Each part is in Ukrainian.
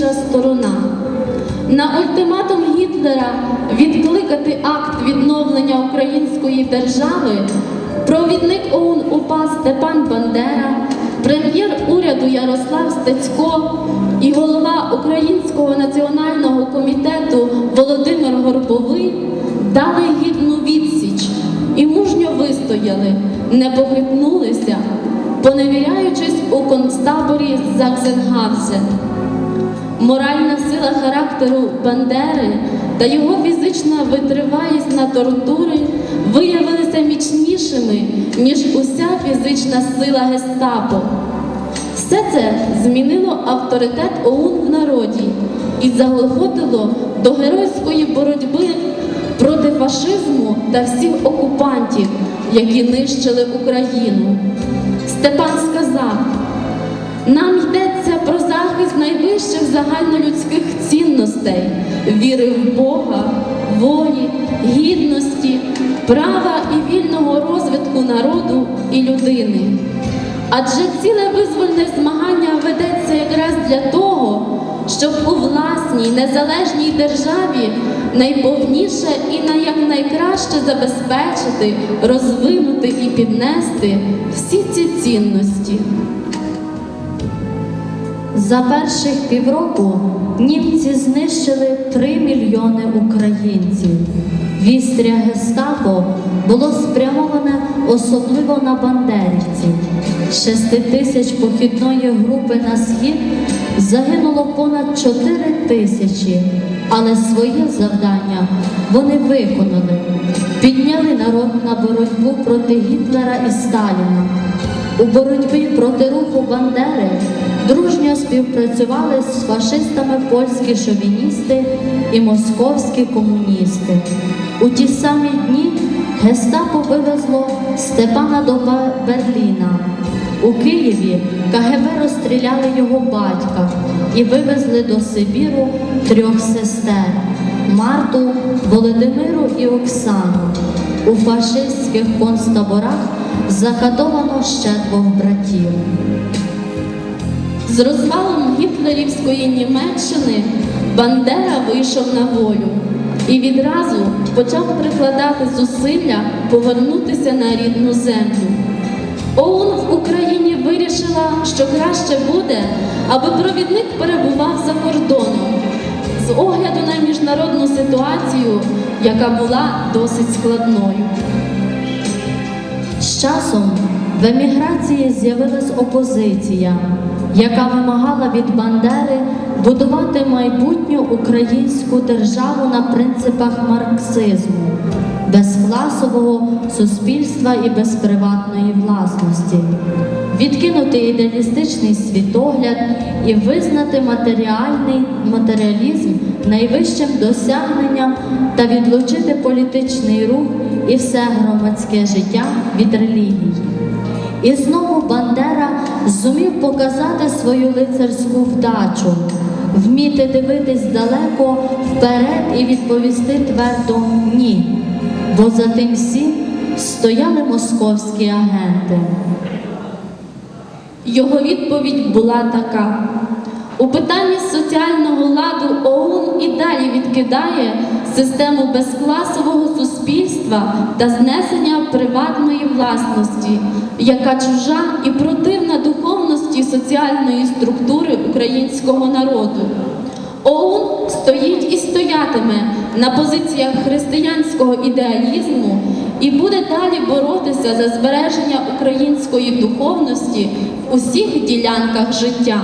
інша сторона. На ультиматум Гітлера відкликати акт відновлення української держави провідник ОУН УПА Степан Бандера, прем'єр уряду Ярослав Стецько і голова Українського національного комітету Володимир Горбовий дали гідну відсіч і мужньо вистояли, не похитнулися, поневіряючись у концтаборі Заксенгаузен. Моральна сила характеру Бандери та його фізична витривалість на тортури виявилися міцнішими, ніж уся фізична сила гестапо. Все це змінило авторитет ОУН в народі і заохотило до геройської боротьби проти фашизму та всіх окупантів, які нищили Україну. Степан сказав. Нам захист найвищих загальнолюдських цінностей віри в Бога, волі, гідності, права і вільного розвитку народу і людини. Адже ціле визвольне змагання ведеться якраз для того, щоб у власній незалежній державі найповніше і на якнайкраще забезпечити, розвинути і піднести всі ці цінності. За перших півроку німці знищили 3 мільйони українців. Вістря гестапо було спрямоване особливо на бандерівців. 6 тисяч похідної групи на схід загинуло понад 4 тисячі, але своє завдання вони виконали. Підняли народ на боротьбу проти Гітлера і Сталіна. У боротьбі проти руху Бандери дружньо співпрацювали з фашистами польські шовіністи і московські комуністи. У ті самі дні гестапо вивезло Степана до Берліна. У Києві КГБ розстріляли його батька і вивезли до Сибіру трьох сестер Марту, Володимиру і Оксану. У фашистських концтаборах закатовано ще двох братів. З розвалом гітлерівської Німеччини Бандера вийшов на волю і відразу почав прикладати зусилля повернутися на рідну землю. ОУН в Україні вирішила, що краще буде, аби провідник перебував за кордоном з огляду на міжнародну ситуацію, яка була досить складною. З часом в еміграції з'явилась опозиція, яка вимагала від Бандери будувати майбутню українську державу на принципах марксизму, без класового суспільства і без приватної власності, відкинути ідеалістичний світогляд і визнати матеріальний матеріалізм найвищим досягненням та відлучити політичний рух і все громадське життя від релігії. І знову Бандера зумів показати свою лицарську вдачу, вміти дивитись далеко вперед і відповісти твердо ні. Бо за тим всім стояли московські агенти. Його відповідь була така: у питанні соціального ладу ОУН і далі відкидає систему безкласового суспільства та знесення приватної власності, яка чужа і противна духовності соціальної структури українського народу. ОУН стоїть і стоятиме на позиціях християнського ідеалізму і буде далі боротися за збереження української духовності в усіх ділянках життя.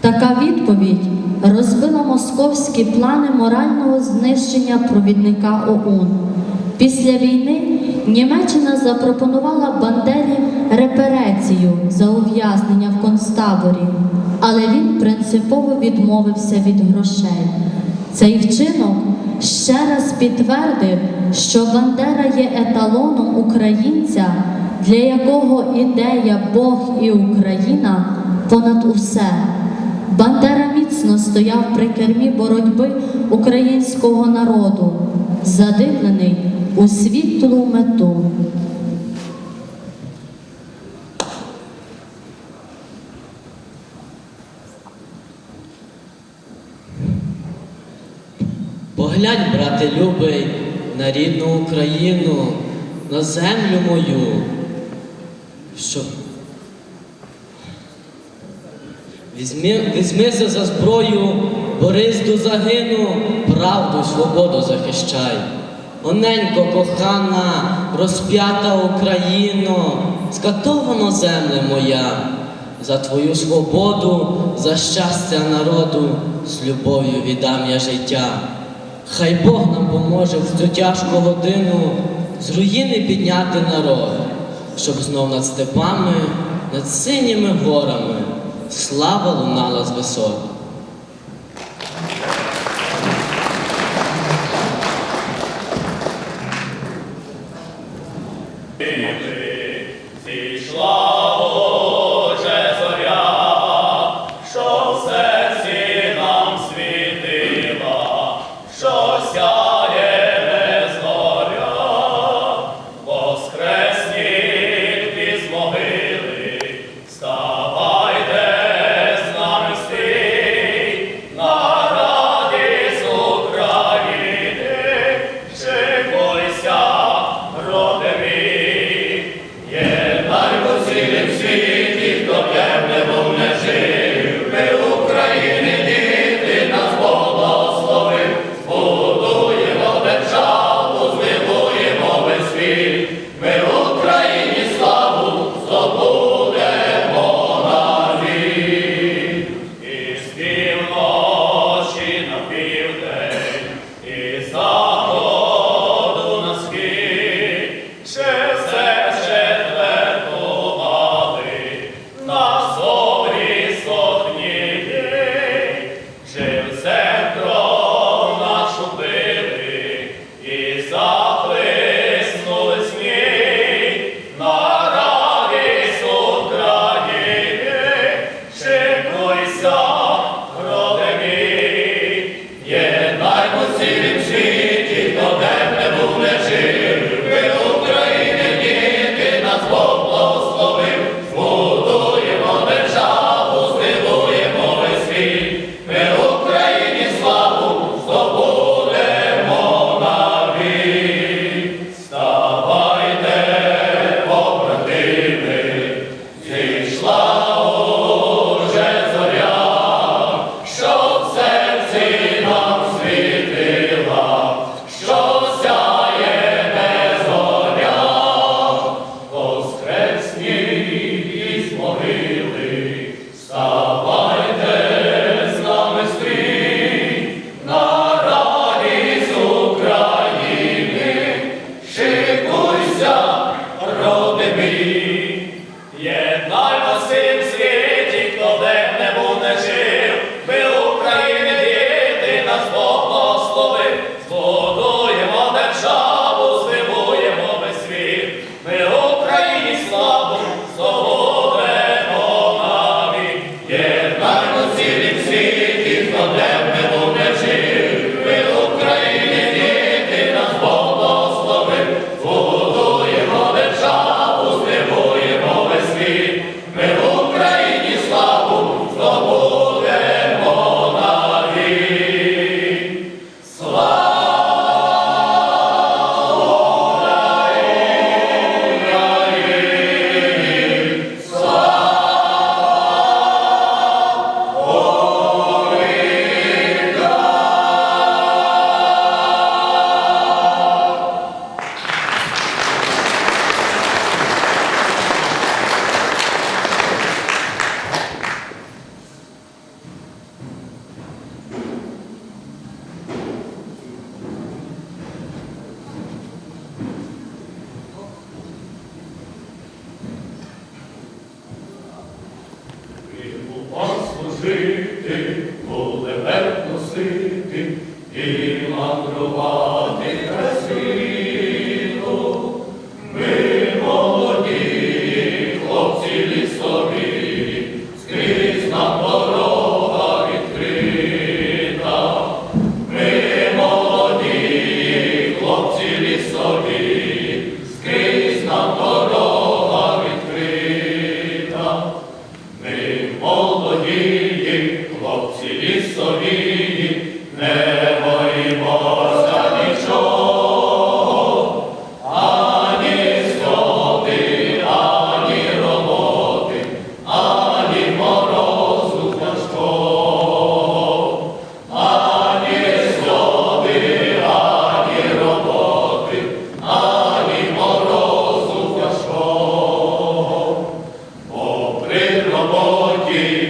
Така відповідь розбила московські плани морального знищення провідника ОУН. Після війни Німеччина запропонувала Бандері реперецію за ув'язнення в концтаборі, але він принципово відмовився від грошей. Цей вчинок ще раз підтвердив, що Бандера є еталоном українця, для якого ідея Бог і Україна понад усе. Бандера міцно стояв при кермі боротьби українського народу, задивлений у світлу мету. Поглянь, брате любий, на рідну Україну, на землю мою. Щоб Візьми, візьмися за зброю, Борисду загину, правду, й свободу захищай. Оненько кохана, розп'ята Україно, скатована земле моя, за твою свободу, за щастя народу, з любов'ю віддам я життя. Хай Бог нам поможе в цю тяжку годину з руїни підняти народ, щоб знов над степами, над синіми горами слава лунала з висот. Ти йшла Сити, буле верх носити і мандрувати. Lord, Jesus.